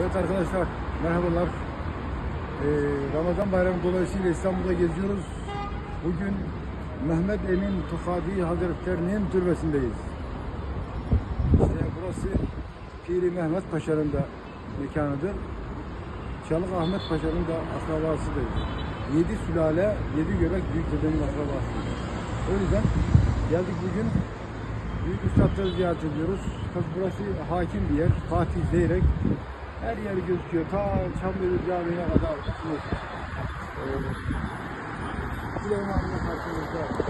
Evet arkadaşlar merhabalar. Ee, Ramazan bayramı dolayısıyla İstanbul'da geziyoruz. Bugün Mehmet Emin Tufadi Hazretleri'nin türbesindeyiz. İşte burası Piri Mehmet Paşa'nın da mekanıdır. Çalık Ahmet Paşa'nın da akrabasıdır. Yedi sülale, yedi göbek büyük dedenin akrabasıdır. O yüzden geldik bugün Büyük Üstadları ziyaret ediyoruz. Tabii burası hakim bir yer. Fatih Zeyrek. Her yeri gözüküyor. Ta Çamlıca Camii'ne kadar. Ee, Süleyman'la karşımızda.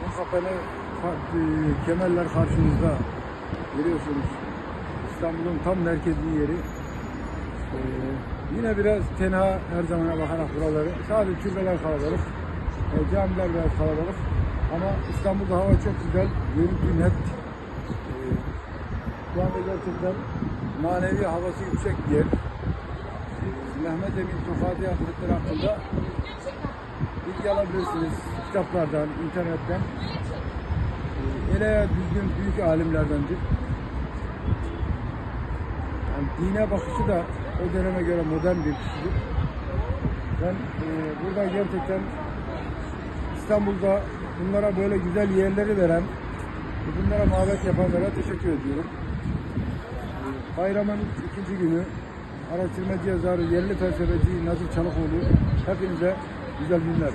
Bu kapalı fa- e, kemerler karşımızda. Görüyorsunuz. İstanbul'un tam merkezi yeri. Ee, yine biraz tenha her zamana bakarak buraları. Sadece türbeler kalabalık. E, camiler biraz kalabalık. Ama İstanbul'da hava çok güzel. Görüntü net. Ee, şu anda gerçekten manevi havası yüksek bir yer. Ee, Mehmet Emin Tufadi Hazretleri hakkında bilgi alabilirsiniz. Kitaplardan, internetten. Ee, ele düzgün büyük alimlerdendir. Yani dine bakışı da o döneme göre modern bir kişidir. Ben e, burada gerçekten İstanbul'da bunlara böyle güzel yerleri veren, bunlara mabet yapanlara teşekkür ediyorum. Bayramın ikinci günü araştırmacı yazarı, yerli felsefeci Nazır Çalıkoğlu hepinize güzel günler.